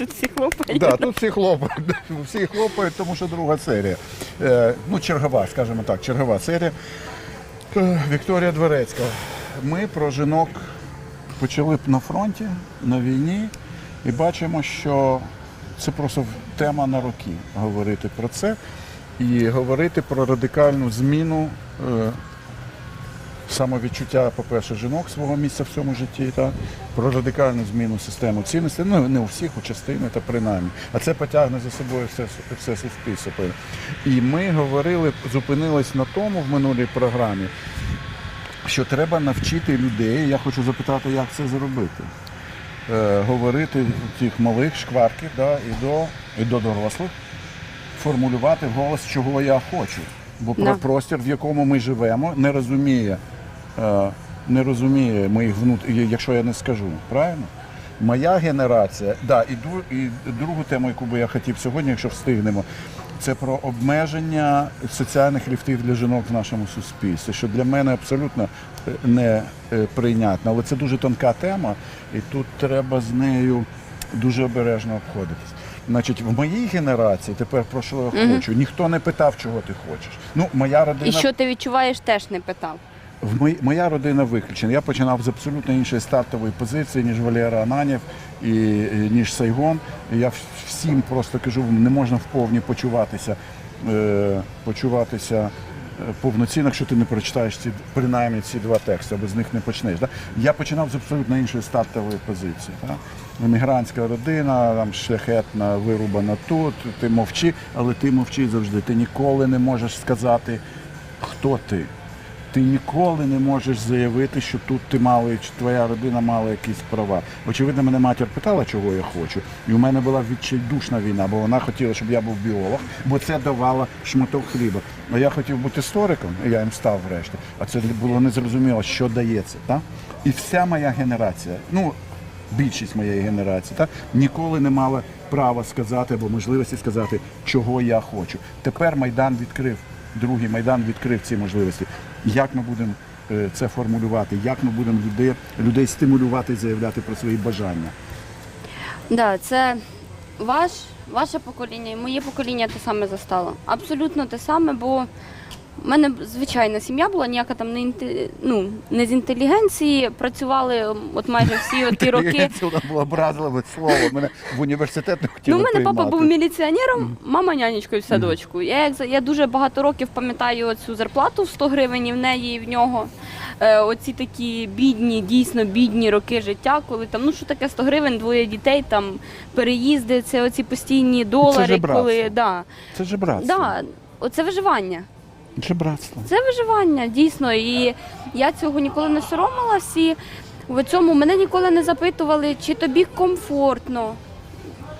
Тут всі хлопають. Да, тут всі хлопають, всі хлопають, тому що друга серія. Е, ну, чергова, скажімо так, чергова серія. Е, Вікторія Дворецька. Ми про жінок почали б на фронті, на війні, і бачимо, що це просто тема на роки говорити про це і говорити про радикальну зміну е, самовідчуття, по-перше, жінок свого місця в цьому житті, та, про радикальну зміну системи цінностей, ну не у всіх, у частини, та принаймні. А це потягне за собою все, все суспільство. І ми говорили, зупинились на тому в минулій програмі, що треба навчити людей. Я хочу запитати, як це зробити. Е, говорити тих малих шкварків да, і, до, і до дорослих, формулювати голос, чого я хочу. Бо про простір, в якому ми живемо, не розуміє, не розуміє моїх внут... якщо я не скажу. Правильно? Моя генерація, да, і, ду- і другу тему, яку би я хотів сьогодні, якщо встигнемо, це про обмеження соціальних ліфтів для жінок в нашому суспільстві, що для мене абсолютно е, не е, прийнятно. Але це дуже тонка тема, і тут треба з нею дуже обережно обходитись. Значить, в моїй генерації, тепер про що я хочу, ніхто не питав, чого ти хочеш. Ну, моя родина І що ти відчуваєш, теж не питав. Моя родина виключена. Я починав з абсолютно іншої стартової позиції, ніж Валера Ананєв і, ніж Сайгон. Я всім просто кажу, не можна вповні почуватися, е, почуватися е, повноцінно, якщо ти не прочитаєш ці принаймні ці два тексти, або з них не почнеш. Да? Я починав з абсолютно іншої стартової позиції. Да? Емігрантська родина, там шляхетна, вирубана тут, ти мовчи, але ти мовчи завжди. Ти ніколи не можеш сказати, хто ти. Ти ніколи не можеш заявити, що тут ти мала, чи твоя родина мала якісь права. Очевидно, мене матір питала, чого я хочу. І у мене була відчайдушна війна, бо вона хотіла, щоб я був біолог, бо це давало шматок хліба. А я хотів бути істориком, я їм став врешті. А це було незрозуміло, що дається. Так? І вся моя генерація, ну більшість моєї генерації, так, ніколи не мала права сказати або можливості сказати, чого я хочу. Тепер Майдан відкрив, другий Майдан відкрив ці можливості. Як ми будемо е, це формулювати, як ми будемо людей, людей стимулювати, заявляти про свої бажання. Да, це ваш, ваше покоління і моє покоління те саме застало. Абсолютно те саме, бо в мене звичайна сім'я була, ніяка там не, інте- ну, не з інтелігенції. Працювали от майже всі ті роки. Це було образливе слово. Мене в університет не хотіли Ну, у мене папа приймати. був міліціонером, мама нянечкою в садочку. Я як за- я дуже багато років пам'ятаю цю зарплату в 100 гривень і в неї, і в нього. Е, оці такі бідні, дійсно бідні роки життя, коли там, ну що таке 100 гривень, двоє дітей, там переїзди, це оці постійні долари, жебратство. коли да, Це ж братство. да, оце виживання. Це братство. Це виживання, дійсно. І я цього ніколи не соромила. Всі в цьому мене ніколи не запитували, чи тобі комфортно,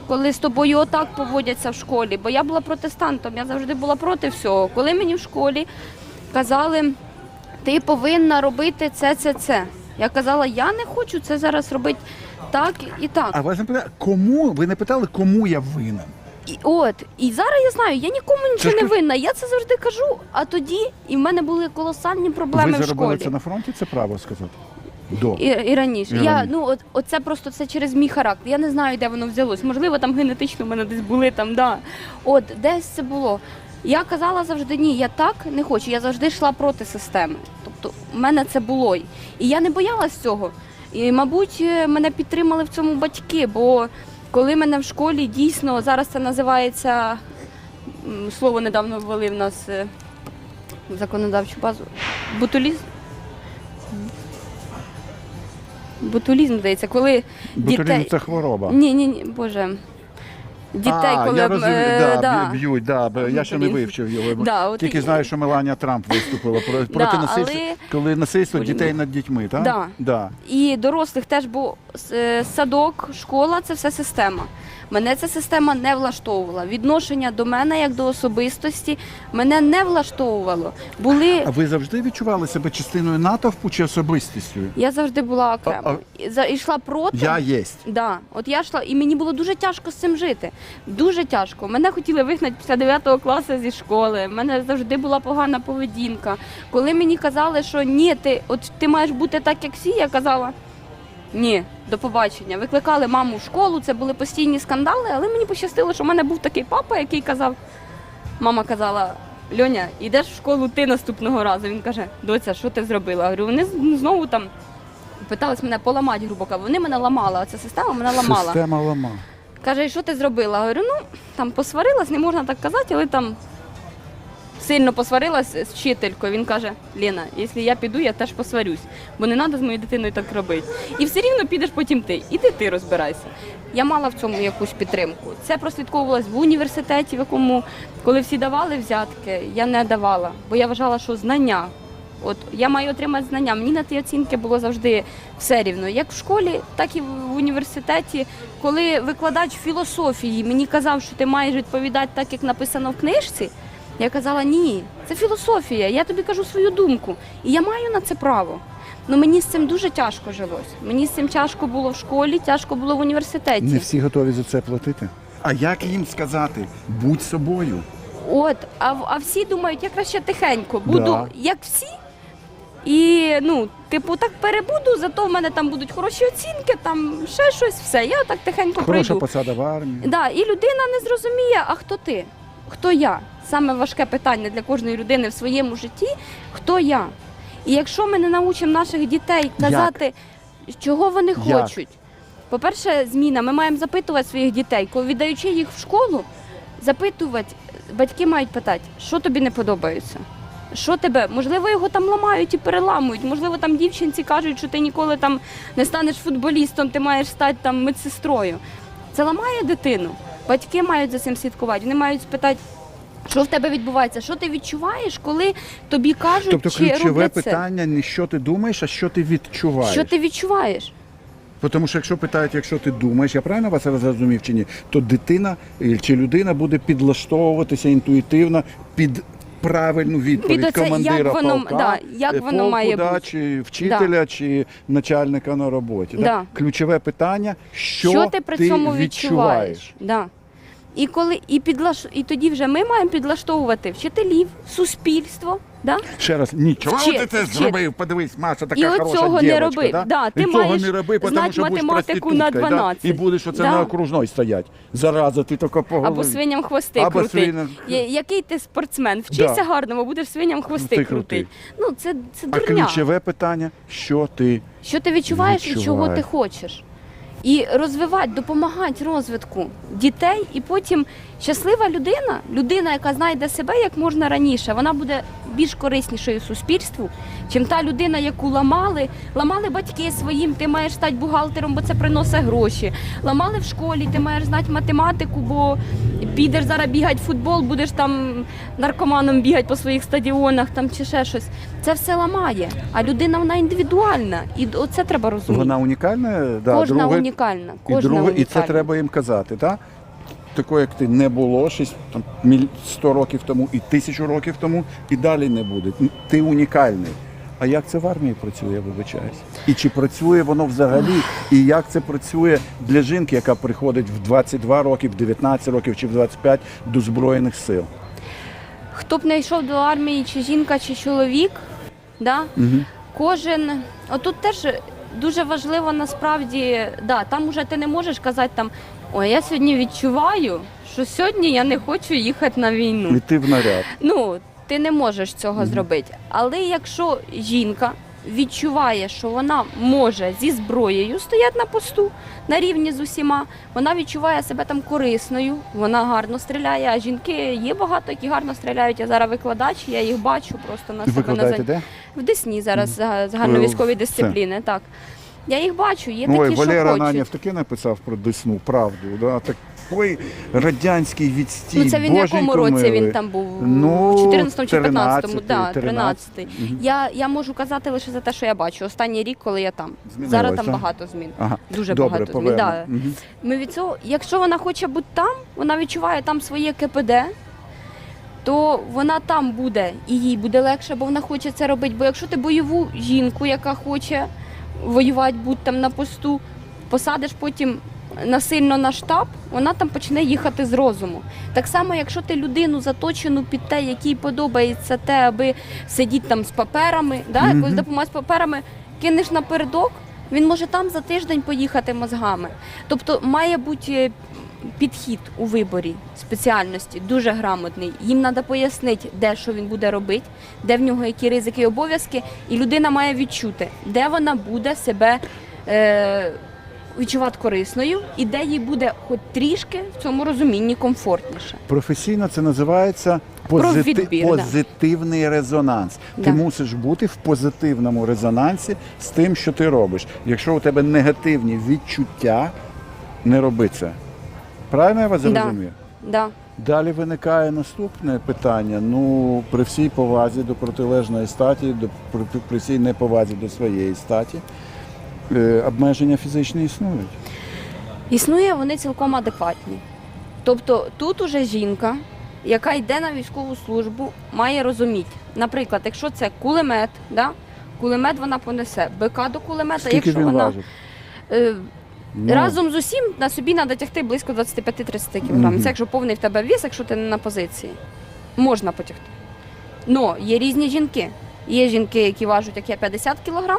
коли з тобою отак поводяться в школі. Бо я була протестантом, я завжди була проти всього. Коли мені в школі казали, ти повинна робити це, це, це. Я казала, я не хочу це зараз робити так і так. А вас не питали, кому ви не питали, кому я винен? І от, і зараз я знаю, я нікому нічого не винна. Я це завжди кажу. А тоді і в мене були колосальні проблеми ви в заробили школі. це на фронті, це право сказати. До. І, і раніше. І я, раніше. ну, от, оце просто це через мій характер. Я не знаю, де воно взялось. Можливо, там генетично в мене десь були там, да. От, десь це було. Я казала завжди ні, я так не хочу. Я завжди йшла проти системи. Тобто, в мене це було. І я не боялась цього. І, мабуть, е, мене підтримали в цьому батьки, бо коли мене в школі дійсно зараз це називається слово недавно ввели в нас е, в законодавчу базу. Бутулізм. Бутулізм, здається, коли Бутулізм дітей. це хвороба. Ні, ні, ні, Боже. Дітей, а, коли я е, да, да. б'ють, да, бо я ще не вивчив його. Да, от Тільки і- знаю, що Меланія Трамп виступила про- проти насильства, але- коли насильство дітей над дітьми, так? Да. Да. І дорослих теж, бо е, садок, школа це все система. Мене ця система не влаштовувала. Відношення до мене як до особистості мене не влаштовувало. Були А ви завжди відчували себе частиною натовпу чи особистістю? я завжди була окремо. І за- Йшла проти. Я єсть. Да, от я йшла, і мені було дуже тяжко з цим жити. Дуже тяжко. Мене хотіли вигнати після 9 класу зі школи. У мене завжди була погана поведінка. Коли мені казали, що ні, ти от ти маєш бути так, як всі, я казала. Ні, до побачення. Викликали маму в школу, це були постійні скандали, але мені пощастило, що в мене був такий папа, який казав, мама казала. Льоня, йдеш в школу ти наступного разу. Він каже, доця, що ти зробила? Я говорю, вони знову там питались мене поламати, грубо кажучи. Вони мене ламали, а ця система мене ламала. Система лама. Каже, і що ти зробила? Я говорю, ну там посварилась, не можна так казати, але там сильно посварилась з вчителькою. Він каже: Лена, якщо я піду, я теж посварюсь, бо не треба з моєю дитиною так робити. І все рівно підеш потім ти. Іди ти розбирайся. Я мала в цьому якусь підтримку. Це прослідковувалось в університеті, в якому, коли всі давали взятки, я не давала, бо я вважала, що знання. От я маю отримати знання. Мені на ті оцінки було завжди все рівно. Як в школі, так і в університеті. Коли викладач філософії мені казав, що ти маєш відповідати так, як написано в книжці, я казала, ні, це філософія, я тобі кажу свою думку. І я маю на це право. Ну мені з цим дуже тяжко жилось. Мені з цим тяжко було в школі, тяжко було в університеті. Не всі готові за це платити. А як їм сказати? Будь собою. От, а, а всі думають, я краще тихенько буду, Да. як всі. І ну, типу, так перебуду, зато в мене там будуть хороші оцінки, там ще щось, все. Я так тихенько Хороша пройду. посада в армії. Да, і людина не зрозуміє, а хто ти? Хто я? Саме важке питання для кожної людини в своєму житті хто я? І якщо ми не научимо наших дітей казати, чого вони Як? хочуть. По-перше, зміна. Ми маємо запитувати своїх дітей, коли віддаючи їх в школу, запитувати, батьки мають питати, що тобі не подобається. Що тебе? Можливо, його там ламають і переламують. Можливо, там дівчинці кажуть, що ти ніколи там не станеш футболістом, ти маєш стати там медсестрою. Це ламає дитину. Батьки мають за цим слідкувати. Вони мають спитати, що в тебе відбувається, що ти відчуваєш, коли тобі кажуть, Тобто чи ключове роблять це. питання не що ти думаєш, а що ти відчуваєш. Що ти відчуваєш? Тому що якщо питають, якщо ти думаєш, я правильно вас зрозумів чи ні, то дитина чи людина буде підлаштовуватися інтуїтивно під правильну відповідь Під це, командира як воно- полка, да, як е, воно полку, має да, бути. чи вчителя, чи начальника на роботі. Да. Ключове питання, що, що ти при цьому відчуваєш. відчуваєш? Да. І коли і підлаш... і тоді вже ми маємо підлаштовувати вчителів, суспільство. Да? Ще раз, нічого Вчи- ти це вчи. зробив, подивись, Маша, така І хороша оцього не дівчинка, роби. Да? Да, ти і цього маєш не роби, тому знати що будеш математику на проституткою, 12. Да? І будеш оце Да. на окружной стоять. Зараза, ти така по Або свиням хвости Або крутить. свиням- Я- Який ти спортсмен? Вчися Да. гарно, будеш свиням хвости Ти крутить. Ну це, це А дурня. ключове питання, що ти Що ти відчуваєш і чого Відчуваю. ти хочеш. І розвивати, допомагати розвитку дітей, і потім щаслива людина, людина, яка знайде себе як можна раніше, вона буде більш кориснішою суспільству, чим та людина, яку ламали, ламали батьки своїм, ти маєш стати бухгалтером, бо це приносить гроші. Ламали в школі, ти маєш знати математику, бо підеш зараз бігати в футбол, будеш там наркоманом бігати по своїх стадіонах там чи ще щось. Це все ламає. А людина вона індивідуальна. І оце треба розуміти. вона унікальна, да, Кожна друге, унікальна. і друге, унікальна. і це треба їм казати, так? Такого, як ти не було щось там міль- 100 років тому і тисячу років тому, і далі не буде. Ти унікальний. А як це в армії працює, я вибачаюсь? І чи працює воно взагалі? І як це працює для жінки, яка приходить в 22 роки, в 19 років чи в 25 до Збройних сил? Хто б не йшов до армії, чи жінка, чи чоловік, да? Угу. кожен. Отут теж дуже важливо насправді, да, там уже ти не можеш казати там, ой, я сьогодні відчуваю, що сьогодні я не хочу їхати на війну. Йти в наряд. Ну, ти не можеш цього зробити. Але якщо жінка відчуває, що вона може зі зброєю стояти на посту на рівні з усіма, вона відчуває себе там корисною, вона гарно стріляє. А жінки є багато, які гарно стріляють. Я зараз викладач, я їх бачу просто на себе на занятті. В Десні зараз за- загальновійськові Е, дисципліни. Так. Я їх бачу, є Ой, такі, що Валера хочуть. Ананєв таке написав про Десну, правду. Да? Такий радянський відстій. Ну, це він в якому боженько році милий. він там був? Ну, в 14 чи 15-му? 13-й, Да, 13-й. 13-й. Я, я можу казати лише за те, що я бачу. Останній рік, коли я там. Змінилось, Зараз там багато змін. Ага. Дуже Добре, багато змін. повернемо. Да. Ми від цього, якщо вона хоче бути там, вона відчуває там своє КПД, то вона там буде і їй буде легше, бо вона хоче це робити. Бо якщо ти бойову жінку, яка хоче воювати, бути там на посту, посадиш потім насильно на штаб, вона там почне їхати з розуму. Так само, якщо ти людину заточену під те, якій подобається те, аби сидіти там з паперами, да, якось допомагати з паперами, кинеш напередок, Він може там за тиждень поїхати мозгами. Тобто має бути е, підхід у виборі спеціальності дуже грамотний. Їм треба пояснити, де що він буде робити, де в нього які ризики і обов'язки, і людина має відчути, де вона буде себе. Е- Відчувати корисною і де їй буде хоч трішки в цьому розумінні комфортніше. Професійно це називається позити- відбір, да. позитивний резонанс. Ти Да. мусиш бути в позитивному резонансі з тим, що ти робиш. Якщо у тебе негативні відчуття, не роби це. Правильно я вас зрозумів? Да. Далі виникає наступне питання. Ну, при всій повазі до протилежної статі, до при, при всій неповазі до своєї статі, е, обмеження фізичні існують. Існує вони цілком адекватні. Тобто тут уже жінка, яка йде на військову службу, має розуміти. Наприклад, якщо це кулемет, да? кулемет вона понесе, БК до кулемета, Скільки якщо він вона важить? е, Ну, разом з усім на собі треба тягти близько 25-30 кг. Мгм. Це якщо повний в тебе вес, якщо ти не на позиції, можна потягти. Но є різні жінки. Є жінки, які важать, як я 50 кг,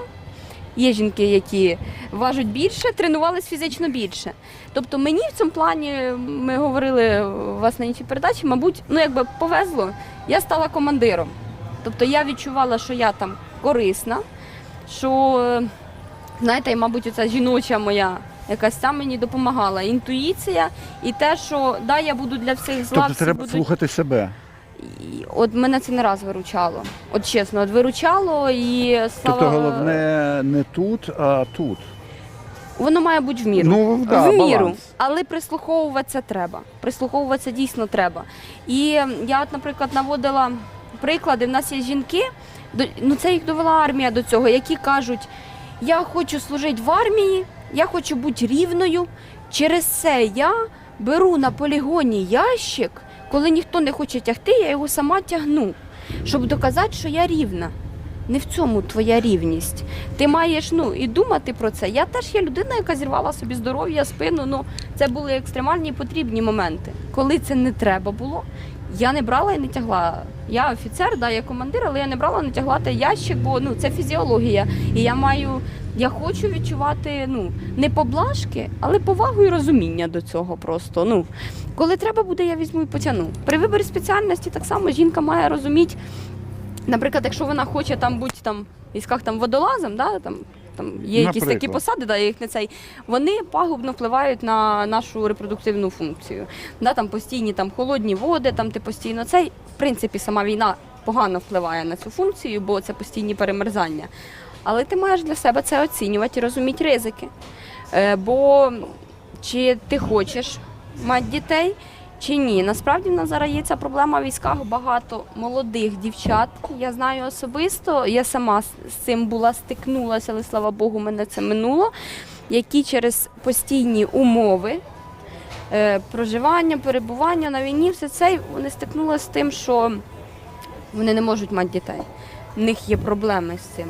є жінки, які важать більше, тренувались фізично більше. Тобто мені в цьому плані, ми говорили у вас на іншій передачі, мабуть, ну якби повезло, я стала командиром. Тобто я відчувала, що я там корисна, що, е, знаєте, і, мабуть, оця жіноча моя якась там мені допомагала. Інтуїція і те, що да, я буду для всіх зла, тобто всі треба будуть... слухати себе. І От мене це не раз виручало. От чесно, от виручало і слава... Тобто головне не тут, а тут. Воно має бути в міру. Ну, да, в міру. баланс. Але прислуховуватися треба. Прислуховуватися дійсно треба. І я, от, наприклад, наводила приклади. В нас є жінки, ну це їх довела армія до цього, які кажуть: я хочу служити в армії, я хочу бути рівною. Через це я беру на полігоні ящик, коли ніхто не хоче тягти, я його сама тягну, щоб доказати, що я рівна. Не в цьому твоя рівність. Ти маєш ну і думати про це. Я теж є людина, яка зірвала собі здоров'я, спину. Ну це були екстремальні потрібні моменти. Коли це не треба було, я не брала і не тягла. Я офіцер, да, я командир, але я не брала, не тягла той ящик, бо ну це фізіологія. І я маю, я хочу відчувати ну не поблажки, але повагу і розуміння до цього. Просто ну коли треба буде, я візьму і потягну. При виборі спеціальності так само жінка має розуміти. Наприклад, якщо вона хоче там бути там військах там водолазом, да, там, там є якісь такі посади, да, я їх не цей, вони пагубно впливають на нашу репродуктивну функцію. Да, там постійні там холодні води, там ти постійно цей. В принципі, сама війна погано впливає на цю функцію, бо це постійні перемерзання. Але ти маєш для себе це оцінювати і розуміти ризики. Е, бо чи ти хочеш мати дітей, чи ні. Насправді в нас зараз є ця проблема в військах. Багато молодих дівчат. Я знаю особисто, я сама з цим була стикнулася, але слава Богу, мене це минуло. Які через постійні умови е, проживання, перебування на війні, все це вони стикнулися з тим, що вони не можуть мати дітей. В них є проблеми з цим.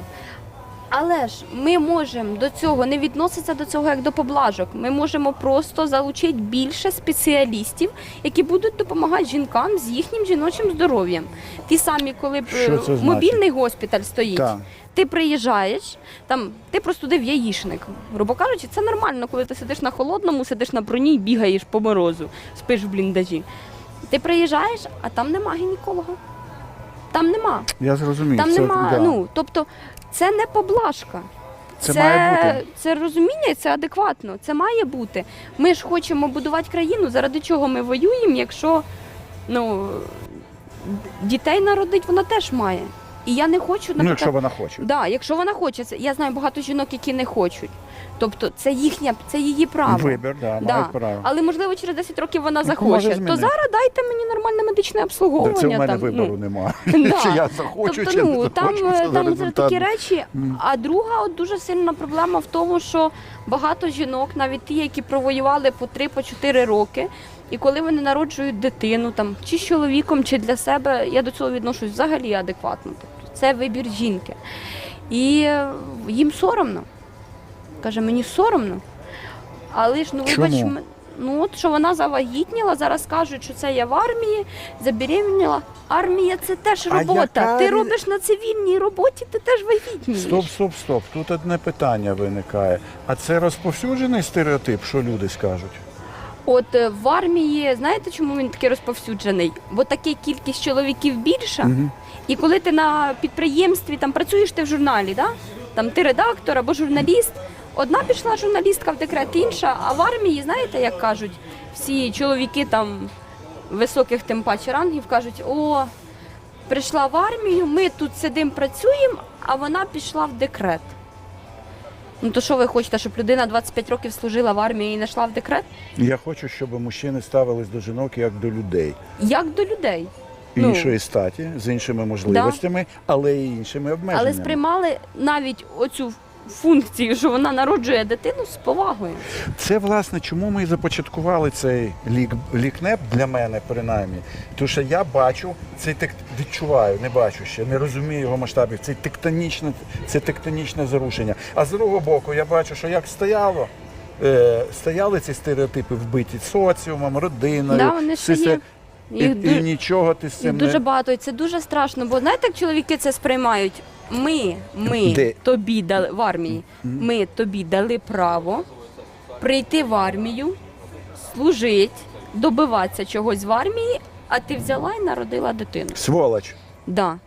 Але ж ми можемо до цього не відноситися до цього як до поблажок. Ми можемо просто залучити більше спеціалістів, які будуть допомагати жінкам з їхнім жіночим здоров'ям. Ті самі, коли б, е, мобільний госпіталь стоїть, Так. ти приїжджаєш, там ти простудив яїшник. Грубо кажучи, це нормально, коли ти сидиш на холодному, сидиш на броні і бігаєш по морозу, спиш в бліндажі. Ти приїжджаєш, а там нема гінеколога. Там нема. Я зрозумів. Там це, нема. да. Ну тобто, це не поблажка. Це має бути. це розуміння, і це адекватно. Це має бути. Ми ж хочемо будувати країну, заради чого ми воюємо, якщо ну, дітей народить вона теж має. І я не хочу, ну, якщо вона хоче. Да, якщо вона хоче, це я знаю багато жінок, які не хочуть. Тобто це їхня, це її право. Вибір, да, Да. мають право. Але можливо через 10 років вона Ну, може захоче. То змінити. зараз дайте мені нормальне медичне обслуговування. Це в мене там, вибору ну. немає. Да. Чи я захочу, тобто, чи не ну, там, захочу, це за там це результат. такі речі. А друга от дуже сильна проблема в тому, що багато жінок, навіть ті, які провоювали по 3-4 роки, і коли вони народжують дитину, там чи з чоловіком, чи для себе, я до цього відношусь взагалі адекватно. Тобто це вибір жінки. І е, їм соромно. Каже, мені соромно. Але ж ну вибач, Чому? Ну от що вона завагітніла, зараз кажуть, що це я в армії, забеременіла. Армія це теж А робота. яка Ти рі- робиш на цивільній роботі, ти теж вагітнієш. Стоп, стоп, стоп. Тут одне питання виникає. А це розповсюджений стереотип, що люди скажуть? От е, в армії, знаєте, чому він такий розповсюджений? Бо така кількість чоловіків більша. Мгм. І коли ти на підприємстві там працюєш ти в журналі, да? там ти редактор або журналіст, одна пішла журналістка в декрет, інша, а в армії, знаєте, як кажуть, всі чоловіки там високих тим паче рангів кажуть, о, прийшла в армію, ми тут сидимо, працюємо, а вона пішла в декрет. Ну то що ви хочете, щоб людина 25 років служила в армії і не йшла в декрет? Я хочу, щоб мужчини ставились до жінок як до людей. Як до людей? Ну. Іншої статі, з іншими можливостями, але й іншими обмеженнями. Але сприймали навіть оцю функцію, що вона народжує дитину з повагою. Це власне чому ми і започаткували цей лік, лікнеп для мене, принаймні. Тому що я бачу цей тек... відчуваю, не бачу ще, не розумію його масштабів. Це тектонічне, це тектонічне зарушення. А з другого боку, я бачу, що як стояло. Е, стояли ці стереотипи вбиті соціумом, родиною, Да, вони ще є. І, Їх, і ду- нічого ти з їх цим дуже не багато, і це дуже страшно. Бо знаєте, як чоловіки це сприймають? Ми, ми Де? тобі дали в армії. Ми тобі дали право прийти в армію, служити, добиватися чогось в армії, а ти взяла і народила дитину. сволоч. Да.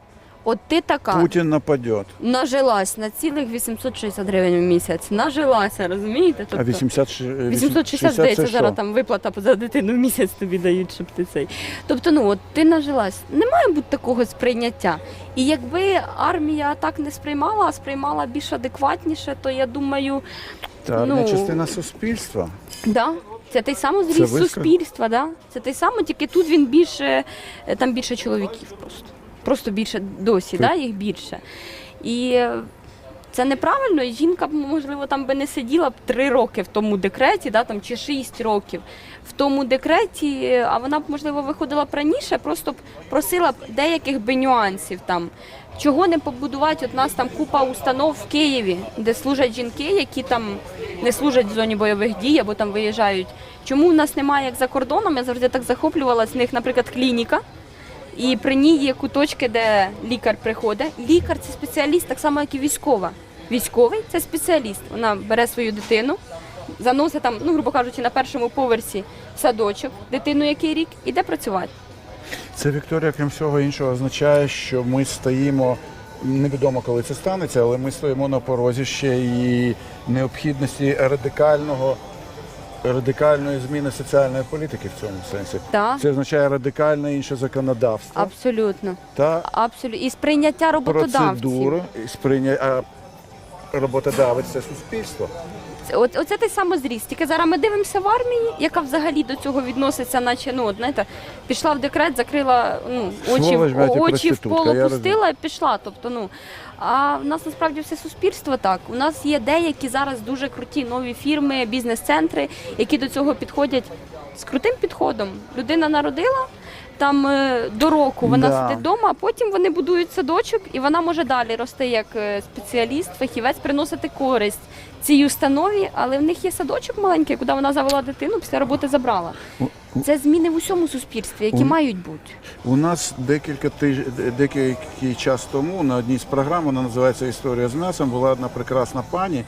От ти така. Путін нападе. Нажилась на цілих 860 гривень в місяць. Нажилася, розумієте? А 80, ш- 860, це здається, зараз там виплата за дитину в місяць тобі дають, щоб ти цей. Тобто, ну от ти нажилась. Не має бути такого сприйняття. І якби армія так не сприймала, а сприймала більш адекватніше, то я думаю, Та ну, частина суспільства. да. Це той самий зріст висказ- суспільства, да? Це той самий, тільки тут він більше, е, там більше чоловіків просто. Просто більше досі, да? їх більше. І це неправильно, і жінка, можливо, там би не сиділа б три роки в тому декреті, да, там, чи шість років в тому декреті, а вона б, можливо, виходила б раніше, просто б просила б деяких би нюансів там. Чого не побудувати? От нас там купа установ в Києві, де служать жінки, які там не служать в зоні бойових дій або там виїжджають. Чому в нас немає як за кордоном? Я завжди так захоплювалась. В них, наприклад, клініка. І при ній є куточки, де лікар приходить. Лікар це спеціаліст, так само, як і військова. Військовий це спеціаліст. Вона бере свою дитину, заносить там, ну, грубо кажучи, на першому поверсі садочок, дитину який рік, іде працювати. Це Вікторія, крім всього іншого, означає, що ми стоїмо. Невідомо, коли це станеться, але ми стоїмо на порозі ще і необхідності радикального, радикальної зміни соціальної політики в цьому сенсі. Так, Це означає радикальне інше законодавство абсолютно. та Абсолютно. І сприйняття роботодавців. процедуру і сприйня... а роботодавець це суспільство. От, оце той самий зріст. Тільки зараз ми дивимося в армії, яка взагалі до цього відноситься, наче ну, от, знаєте, пішла в декрет, закрила ну, очі, очі в проститутка, пол я опустила і пішла. Тобто, ну, а в нас насправді все суспільство так. У нас є деякі зараз дуже круті нові фірми, бізнес-центри, які до цього підходять з крутим підходом. Людина народила. Там е, до року вона Да. сидить вдома, а потім вони будують садочок, і вона може далі рости як е, спеціаліст, фахівець, приносити користь цій установі, але в них є садочок маленький, куди вона завела дитину, після роботи забрала. Це зміни в усьому суспільстві, які У- мають бути. У нас декілька тиж... деякий час тому на одній з програм, вона називається Історія з м'ясом, була одна прекрасна пані,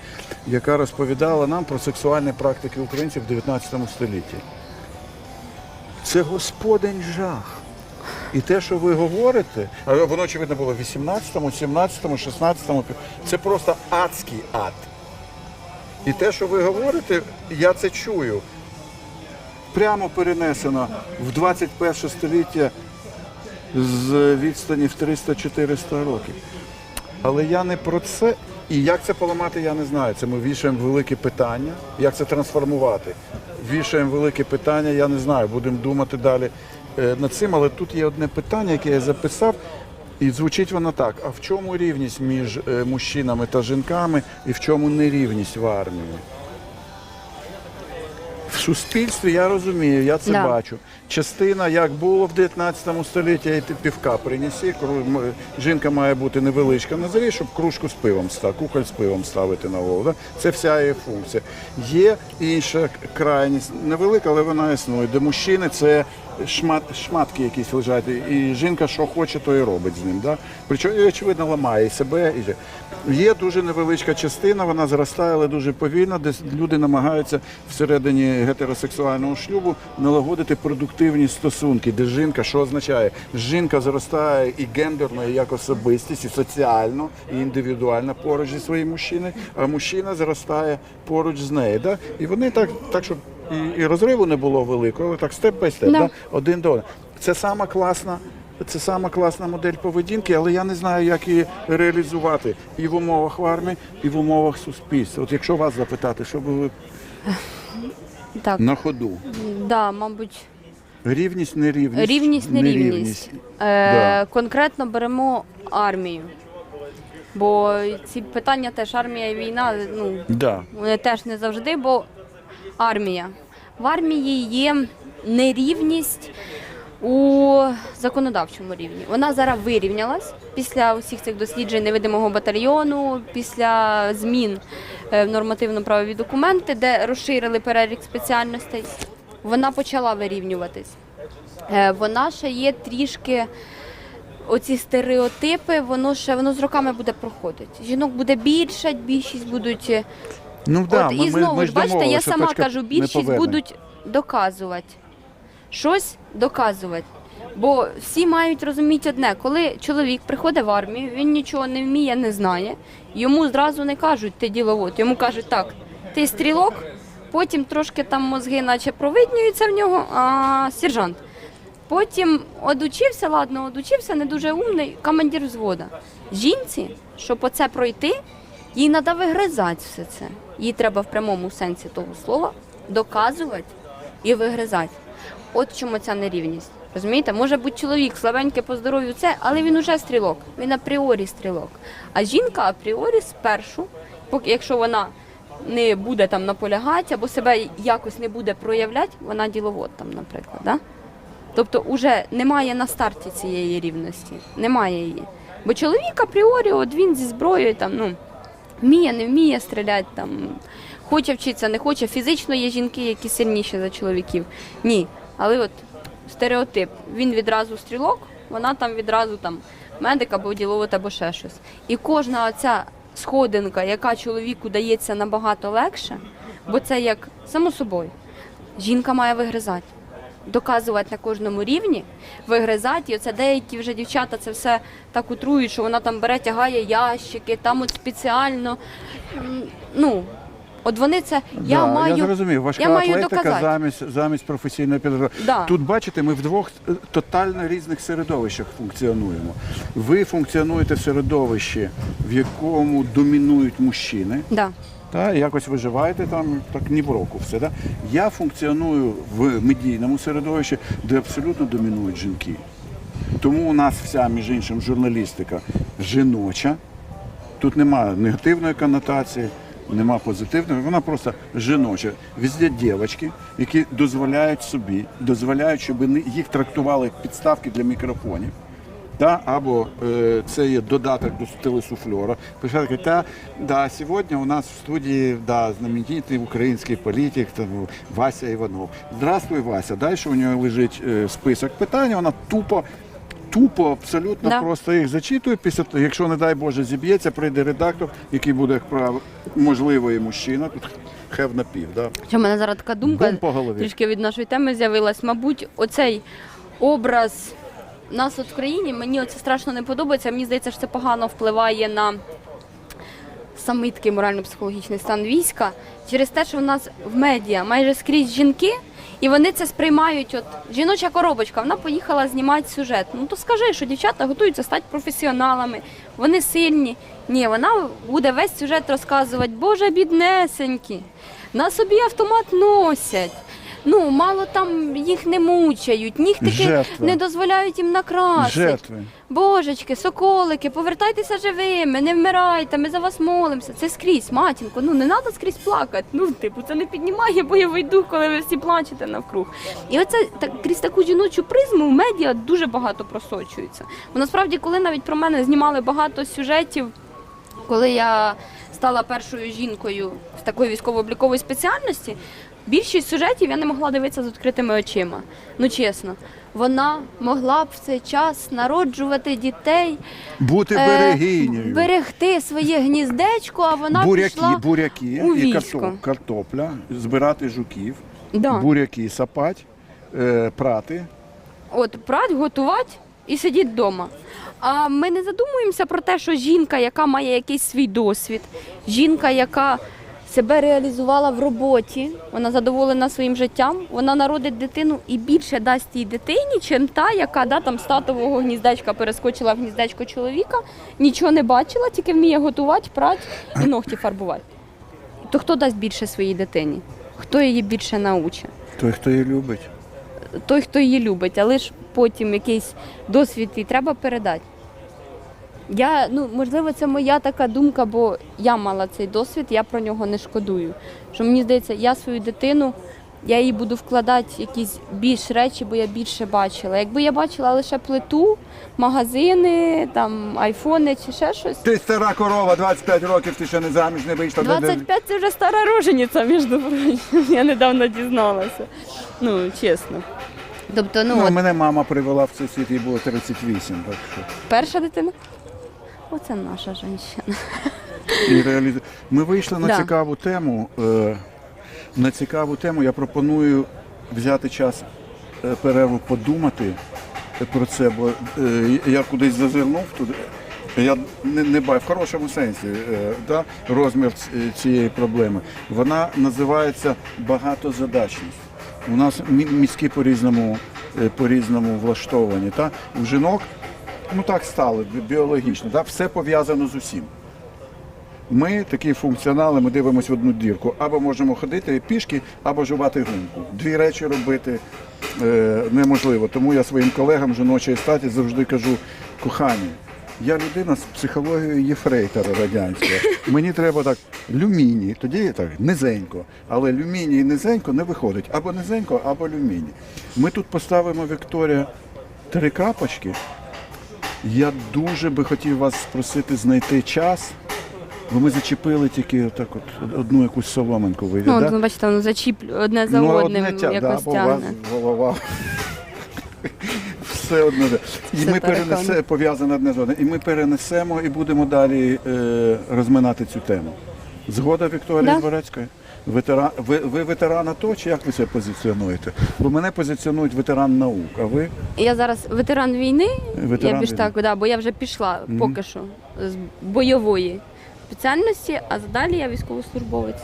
яка розповідала нам про сексуальні практики українців в 19 столітті. Це господень жах. І те, що ви говорите, воно очевидно було в 18, 17, 16, це просто адський ад. І те, що ви говорите, я це чую. Прямо перенесено в 21 століття з відстані в 300-400 років. Але я не про це. І як це поламати, я не знаю. Це ми вішаємо велике питання. Як це трансформувати? Вішаємо велике питання, я не знаю. Будемо думати далі е, над цим. Але тут є одне питання, яке я записав, і звучить воно так: а в чому рівність між е, мужчинами та жінками і в чому нерівність в армії? В суспільстві я розумію, я це Да. бачу. Частина, як було в 19 столітті, і ти півка принесі. Жінка має бути невеличка на зарі, щоб кружку з пивом ставити, кухоль з пивом ставити на голову. Да? Це вся її функція. Є інша крайність, невелика, але вона існує, де мужчини це шмат, шматки якісь лежать, і жінка що хоче, то і робить з ним. Да? Причому, очевидно, ламає себе. Є дуже невеличка частина, вона зростає, але дуже повільно, де люди намагаються всередині гетеросексуального шлюбу налагодити продуктивні стосунки, де жінка, що означає, жінка зростає і гендерно, і як особистість, і соціально, і індивідуально поруч зі своїм мужчиною, а мужчина зростає поруч з нею. Да? І вони так, так щоб і, і розриву не було великого, так степ бай степ, Да. да? один до одного. Це сама класна. Це сама класна модель поведінки, але я не знаю, як її реалізувати і в умовах в армії, і в умовах суспільства. От якщо вас запитати, що би ви Так, на ходу? да, мабуть, Рівність, нерівність? рівність, нерівність. Е, Да. Конкретно беремо армію. Бо ці питання теж армія і війна, ну, Да. Вони теж не завжди, бо армія. В армії є нерівність у законодавчому рівні. Вона зараз вирівнялась після усіх цих досліджень невидимого батальйону, після змін е, в нормативно-правові документи, де розширили перелік спеціальностей. Вона почала вирівнюватись. Е, Вона ще є трішки. Оці стереотипи, воно ще воно з роками буде проходити. Жінок буде більше, більшість будуть е, Ну, да, От ми, і знову ми ж ж бачите, я домовилися, сама точка кажу, більшість неповернення. будуть доказувати. Щось доказувати. Бо всі мають розуміти одне, коли чоловік приходить в армію, він нічого не вміє, не знає. Йому зразу не кажуть, ти діловод. Йому кажуть, так, ти стрілок, потім трошки там мозги, наче провиднюються в нього, а сержант. Потім одучився, ладно, одучився, не дуже умний, командир взвода. Жінці, щоб оце пройти, їй треба вигризати все це. Їй треба в прямому сенсі того слова доказувати і вигризати. От чому ця нерівність. Розумієте, може бути чоловік слабенький по здоров'ю, це, але він уже стрілок, він апріорі стрілок. А жінка апріорі спершу, поки якщо вона не буде там наполягати або себе якось не буде проявляти, вона діловод там, наприклад. Да? Тобто уже немає на старті цієї рівності, немає її. Бо чоловік апріорі, от він зі зброєю там, ну, вміє, не вміє стріляти, там, хоче вчитися, не хоче. Фізично є жінки, які сильніші за чоловіків. Ні. Але от стереотип, він відразу стрілок, вона там відразу там медик або діловод, або ще щось. І кожна оця сходинка, яка чоловіку дається набагато легше, бо це як само собою. Жінка має вигризати доказувати на кожному рівні, вигризати. І оце деякі вже дівчата це все так утрують, що вона там бере, тягає ящики, там от спеціально. Ну, от вони це. Я Да, маю, я зрозумів, важка я маю атлетика доказати. замість, замість професійної підготовки. Да. Тут бачите, ми в двох е, тотально різних середовищах функціонуємо. Ви функціонуєте в середовищі, в якому домінують мужчини. Да. Та, якось виживаєте там так ні в року все. Да? Я функціоную в медійному середовищі, де абсолютно домінують жінки. Тому у нас вся, між іншим, журналістика жіноча. Тут немає негативної конотації, нема позитивної, вона просто жіноча. Везде дівчатки, які дозволяють собі, дозволяють, щоб їх трактували як підставки для мікрофонів. Да, або е, це є додаток до телесуфльора. Пише таке, та да, сьогодні у нас в студії да, знаменитий український політик там, Вася Іванов. Здравствуй, Вася. Далі у нього лежить е, список питань, вона тупо. Тупо, абсолютно Да. просто їх зачитує. Після того, якщо, не дай Боже, зіб'ється, прийде редактор, який буде, як правило, можливо, і мужчина, тут хев напів. Да? Що в мене зараз така думка Бум по голові. трішки від нашої теми з'явилась. Мабуть, оцей образ нас от в країні, мені оце страшно не подобається. Мені здається, що це погано впливає на самий такий морально-психологічний стан війська через те, що в нас в медіа майже скрізь жінки, і вони це сприймають. От жіноча коробочка, вона поїхала знімати сюжет. Ну то скажи, що дівчата готуються стати професіоналами, вони сильні. Ні, вона буде весь сюжет розказувати, боже, біднесенькі, на собі автомат носять. Ну, мало там їх не мучають, нігтики Жертва. не дозволяють їм накрасити. Жертви. Божечки, соколики, повертайтеся живими, не вмирайте, ми за вас молимося. Це скрізь, матінко. Ну не треба скрізь плакати. Ну, типу, це не піднімає бойовий дух, коли ви всі плачете навкруг. І оце так крізь таку жіночу призму в медіа дуже багато просочується. Бо насправді, коли навіть про мене знімали багато сюжетів, коли я стала першою жінкою з такої військово-облікової спеціальності, більшість сюжетів я не могла дивитися з відкритими очима. Ну чесно, вона могла б в цей час народжувати дітей, Бути е, берегинею. берегти своє гніздечко, а вона буряки, пішла. буряки у і військо. картоп, картопля, збирати жуків, Да. буряки сапать, е, прати. От прать, готувати і сидіти вдома. А ми не задумуємося про те, що жінка, яка має якийсь свій досвід, жінка, яка себе реалізувала в роботі, вона задоволена своїм життям, вона народить дитину і більше дасть їй дитині, чим та, яка да, там з татового гніздечка перескочила в гніздечко чоловіка, нічого не бачила, тільки вміє готувати, прати і ногті фарбувати. То хто дасть більше своїй дитині? Хто її більше научить? Той, хто її любить. той, хто її любить, але ж потім якийсь досвід і треба передати. Я, ну, можливо, це моя така думка, бо я мала цей досвід, я про нього не шкодую. Що мені здається, я свою дитину, я їй буду вкладати якісь більш речі, бо я більше бачила. Якби я бачила лише плиту, магазини, там айфони чи ще щось. Ти стара корова, 25 років, ти ще не заміж не вийшла. 25 це вже стара рожениця, між прочим. Я недавно дізналася. Ну, чесно. Тобто, ну, Ну, от, мене мама привела в цей світ, їй було 38, так що. перша дитина. Оце наша жінка. І. Ми вийшли на Да. цікаву тему. Е, на цікаву тему я пропоную взяти час е, перерву подумати про це, бо е, я кудись зазирнув туди. Я не, не бачу в хорошому сенсі да, розмір цієї проблеми. Вона називається багатозадачність. У нас мі- мізки по-різному, е, по-різному влаштовані. Та? У жінок ну так стало біологічно, да? все пов'язано з усім. Ми такі функціонали, ми дивимося в одну дірку. Або можемо ходити пішки, або жувати гумку. Дві речі робити е, неможливо. Тому я своїм колегам жіночої статі завжди кажу, кохані, я людина з психологією єфрейтора радянського. Мені треба так люміній, тоді так низенько. Але люміній і низенько не виходить. Або низенько, або люміній. Ми тут поставимо Вікторія три крапочки. Я дуже би хотів вас спросити знайти час. Бо ми зачепили тільки отак от одну якусь соломинку вийде. Ну, да? ну, бачите, воно зачіплю одне за Ну, одним одне тя- якось да, бо у вас тягне. голова. Все одне. І Все ми переконано. перенесе пов'язане одне з одним. І ми перенесемо і будемо далі е, розминати цю тему. Згода Вікторія Да. Дворецької? Ветеран, ви, ви ветеран АТО чи як ви себе позиціонуєте? Бо мене позиціонують ветеран наук, а ви Я зараз ветеран війни, Ветеран я більш війни. так, да, бо я вже пішла поки що з бойової спеціальності, а далі я військовослужбовець,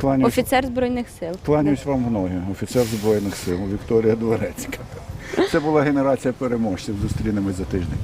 кланяюсь, офіцер Збройних сил. кланяюсь вам в ноги, офіцер Збройних сил Вікторія Дворецька. Це була генерація переможців. Зустрінемось за тиждень.